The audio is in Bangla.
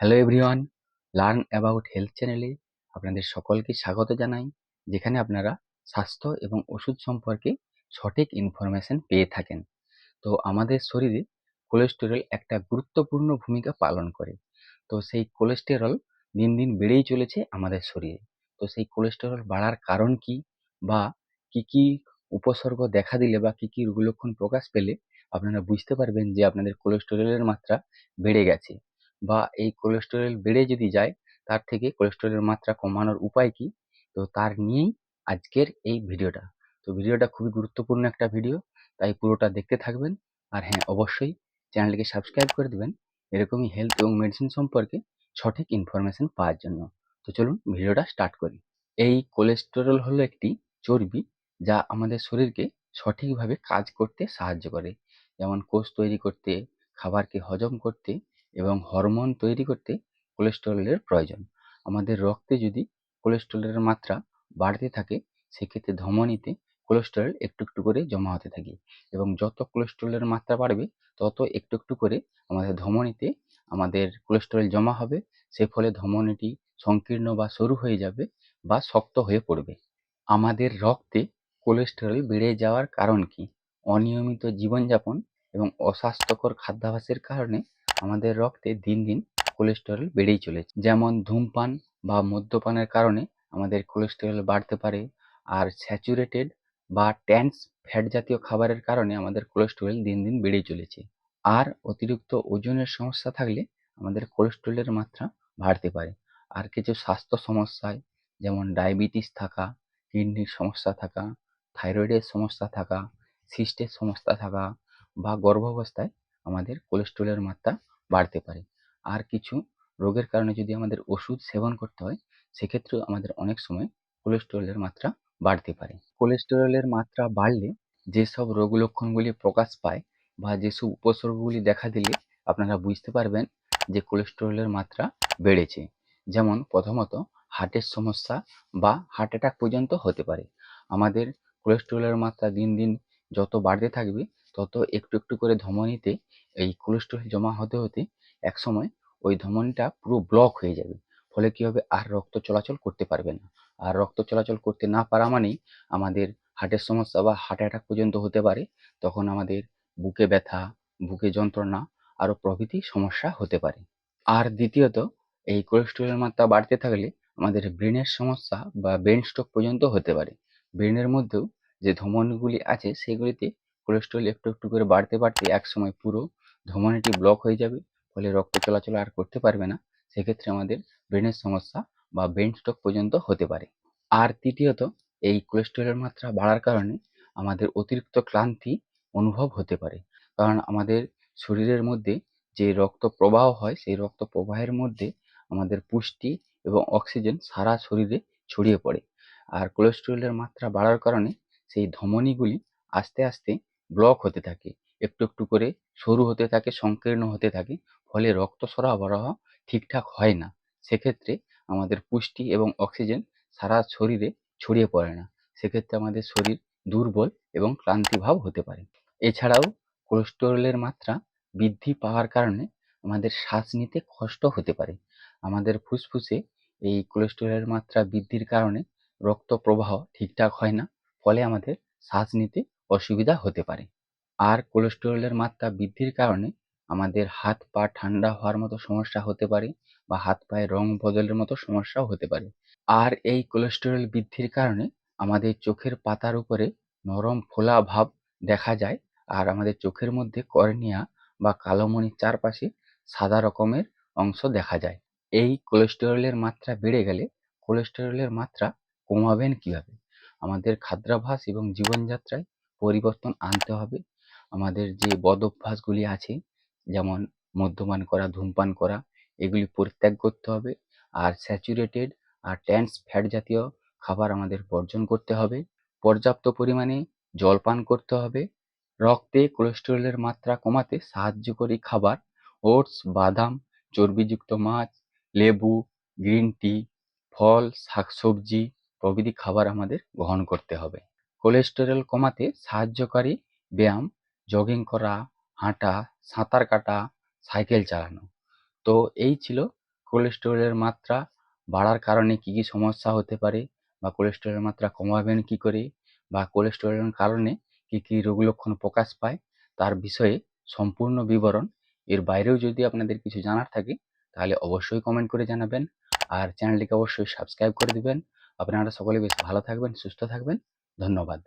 Hello everyone learn about health চ্যানেলে আপনাদের সকলকে স্বাগত জানাই, যেখানে আপনারা স্বাস্থ্য এবং ওষুধ সম্পর্কে সঠিক ইনফরমেশন পেয়ে থাকেন। তো আমাদের শরীরে কোলেস্টেরল একটা গুরুত্বপূর্ণ ভূমিকা পালন করে। তো সেই কোলেস্টেরল দিন দিন বেড়েই চলেছে আমাদের শরীরে। তো সেই কোলেস্টেরল বাড়ার কারণ কি বা কি কি উপসর্গ দেখা দিলে বা কি কি রোগলক্ষণ প্রকাশ পেলে আপনারা বুঝতে পারবেন যে আপনাদের কোলেস্টেরলের মাত্রা বেড়ে গেছে। বা এই কোলেস্টেরল বেড়ে যদি যায়, তার থেকে কোলেস্টেরলের মাত্রা কমানোর উপায় কি? তো তার নিয়েই আজকের এই ভিডিওটা। তো ভিডিওটা খুবই গুরুত্বপূর্ণ একটা ভিডিও, তাই পুরোটা দেখতে থাকবেন। আর হ্যাঁ অবশ্যই চ্যানেলকে সাবস্ক্রাইব করে দেবেন। এরকমই হেলথ এবং মেডিসিন সম্পর্কে সঠিক ইনফরমেশন পাওয়ার জন্য। তো চলুন ভিডিওটা স্টার্ট করি। এই কোলেস্টেরল হলো একটি চর্বি যা আমাদের শরীরকে সঠিকভাবে কাজ করতে সাহায্য করে। যেমন কোষ তৈরি করতে, খাবারকে হজম করতে এবং হরমোন তৈরি করতে কোলেস্টেরলের প্রয়োজন। আমাদের রক্তে যদি কোলেস্টেরলের মাত্রা বাড়তে থাকে, সেক্ষেত্রে ধমনীতে কোলেস্টেরল একটু একটু করে জমা হতে থাকে এবং যত কোলেস্টেরলের মাত্রা বাড়বে, তত একটু একটু করে আমাদের ধমনীতে আমাদের কোলেস্টেরল জমা হবে। সে ফলে ধমনীটি সংকীর্ণ বা সরু হয়ে যাবে বা শক্ত হয়ে পড়বে। আমাদের রক্তে কোলেস্টেরল বেড়ে যাওয়ার কারণ কি? অনিয়মিত জীবনযাপন এবং অস্বাস্থ্যকর খাদ্যাভ্যাসের কারণে আমাদের রক্তে দিন দিন কোলেস্টেরল বেড়েই চলেছে। যেমন ধূমপান বা মদ্যপানের কারণে আমাদের কোলেস্টেরল বাড়তে পারে আর স্যাচুরেটেড বা ট্যান্স ফ্যাট জাতীয় খাবারের কারণে আমাদের কোলেস্টেরল দিন দিন বেড়েই চলেছে। আর অতিরিক্ত ওজনের সমস্যা থাকলে আমাদের কোলেস্টেরলের মাত্রা বাড়তে পারে। আর কিছু স্বাস্থ্য সমস্যায় যেমন ডায়াবেটিস থাকা কিডনির সমস্যা থাকা থাইরয়েডের সমস্যা থাকা সিস্টের সমস্যা থাকা বা গর্ভাবস্থায় আমাদের কোলেস্টেরলের মাত্রা বাড়তে পারে। আর কিছু রোগের কারণে যদি আমাদের ওষুধ সেবন করতে হয়, সেক্ষেত্রেও আমাদের অনেক সময় কোলেস্টেরলের মাত্রা বাড়তে পারে। কোলেস্টেরলের মাত্রা বাড়লে যেসব রোগ লক্ষণগুলি প্রকাশ পায় বা যেসব উপসর্গগুলি দেখা দিলে আপনারা বুঝতে পারবেন যে কোলেস্টেরলের মাত্রা বেড়েছে। যেমন প্রথমত হার্টের সমস্যা বা হার্ট অ্যাটাক পর্যন্ত হতে পারে। আমাদের কোলেস্টেরলের মাত্রা দিন দিন যত বাড়তে থাকবে, তত একটু একটু করে ধমনীতে এই কোলেস্টেরল জমা হতে হতে একসময় ওই ধমনীটা পুরো ব্লক হয়ে যাবে। ফলে কী হবে? আর রক্ত চলাচল করতে পারবে না। আর রক্ত চলাচল করতে না পারা মানেই আমাদের হার্টের সমস্যা বা হার্ট অ্যাটাক পর্যন্ত হতে পারে। তখন আমাদের বুকে ব্যথা, বুকে যন্ত্রণা আরও প্রভৃতি সমস্যা হতে পারে। আর দ্বিতীয়ত, এই কোলেস্টেরলের মাত্রা বাড়তে থাকলে আমাদের ব্রেনের সমস্যা বা ব্রেন স্ট্রোক পর্যন্ত হতে পারে। ব্রেনের মধ্যেও যে ধমনীগুলি আছে, সেগুলিতে কোলেস্টেরল একটু একটু করে বাড়তে বাড়তে একসময় পুরো ধমনীটি ব্লক হয়ে যাবে, ফলে রক্ত চলাচল আর করতে পারবে না। সেক্ষেত্রে আমাদের ব্রেনের সমস্যা বা ব্রেন স্ট্রোক পর্যন্ত হতে পারে। আর তৃতীয়ত, এই কোলেস্টেরলের মাত্রা বাড়ার কারণে আমাদের অতিরিক্ত ক্লান্তি অনুভব হতে পারে। কারণ আমাদের শরীরের মধ্যে যে রক্ত প্রবাহ হয়, সেই রক্ত প্রবাহের মধ্যে আমাদের পুষ্টি এবং অক্সিজেন সারা শরীরে ছড়িয়ে পড়ে। আর কোলেস্টেরলের মাত্রা বাড়ার কারণে সেই ধমনীগুলি আস্তে আস্তে ব্লক হতে থাকে। একটু একটু করে সরু হতে থাকে, সংকীর্ণ হতে থাকে, ফলে রক্ত সরবরাহ ঠিকঠাক হয় না। সেক্ষেত্রে আমাদের পুষ্টি এবং অক্সিজেন সারা শরীরে ছড়িয়ে পড়ে না। সেক্ষেত্রে আমাদের শরীর দুর্বল এবং ক্লান্তিভাব হতে পারে। এছাড়াও কোলেস্টেরলের মাত্রা বৃদ্ধি পাওয়ার কারণে আমাদের শ্বাস নিতে কষ্ট হতে পারে। আমাদের ফুসফুসে এই কোলেস্টেরলের মাত্রা বৃদ্ধির কারণে রক্ত প্রবাহ ঠিকঠাক হয় না, ফলে আমাদের শ্বাস নিতে অসুবিধা হতে পারে। আর কোলেস্টেরলের মাত্রা বৃদ্ধির কারণে আমাদের হাত পা ঠান্ডা হওয়ার মতো সমস্যা হতে পারে বা হাত পায়ে রং বদলের মতো সমস্যাও হতে পারে। আর এই কোলেস্টেরল বৃদ্ধির কারণে আমাদের চোখের পাতার উপরে নরম ফোলা ভাব দেখা যায় আর আমাদের চোখের মধ্যে কর্নিয়া বা কালোমণির চারপাশে সাদা রকমের অংশ দেখা যায়। এই কোলেস্টেরলের মাত্রা বেড়ে গেলে কোলেস্টেরলের মাত্রা কমাবেন কীভাবে? আমাদের খাদ্যাভ্যাস এবং জীবনযাত্রায় পরিবর্তন আনতে হবে আমাদের যে বদ অভ্যাসগুলি আছে, যেমন মদ্যপান করা, ধূমপান করা, এগুলি পরিত্যাগ করতে হবে। আর স্যাচুরেটেড আর ট্যান্স ফ্যাট জাতীয় খাবার আমাদের বর্জন করতে হবে। পর্যাপ্ত পরিমাণে জল পান করতে হবে। রক্তে কোলেস্টেরলের মাত্রা কমাতে সাহায্যকারী খাবার। ওটস, বাদাম, চর্বিযুক্ত মাছ, লেবু, গ্রিন টি, ফল, শাকসবজি প্রভৃতি খাবার আমাদের গ্রহণ করতে হবে। কোলেস্টেরল কমাতে সাহায্যকারী ব্যায়াম জগিং করা, হাঁটা, সাঁতার কাটা সাইকেল চালানো। তো এই ছিল কোলেস্টেরলের মাত্রা, বাড়ার কারণে কী কী সমস্যা হতে পারে বা কোলেস্টেরলের মাত্রা কমাবেন কী করে বা কোলেস্টেরলের কারণে কী কী রোগ লক্ষণ প্রকাশ পায়, তার বিষয়ে সম্পূর্ণ বিবরণ এর বাইরেও যদি আপনাদের কিছু জানার থাকে, তাহলে অবশ্যই কমেন্ট করে জানাবেন। আর চ্যানেলটিকে অবশ্যই সাবস্ক্রাইব করে দিবেন। আপনারা সকলে বেশ ভালো থাকবেন, সুস্থ থাকবেন। ধন্যবাদ।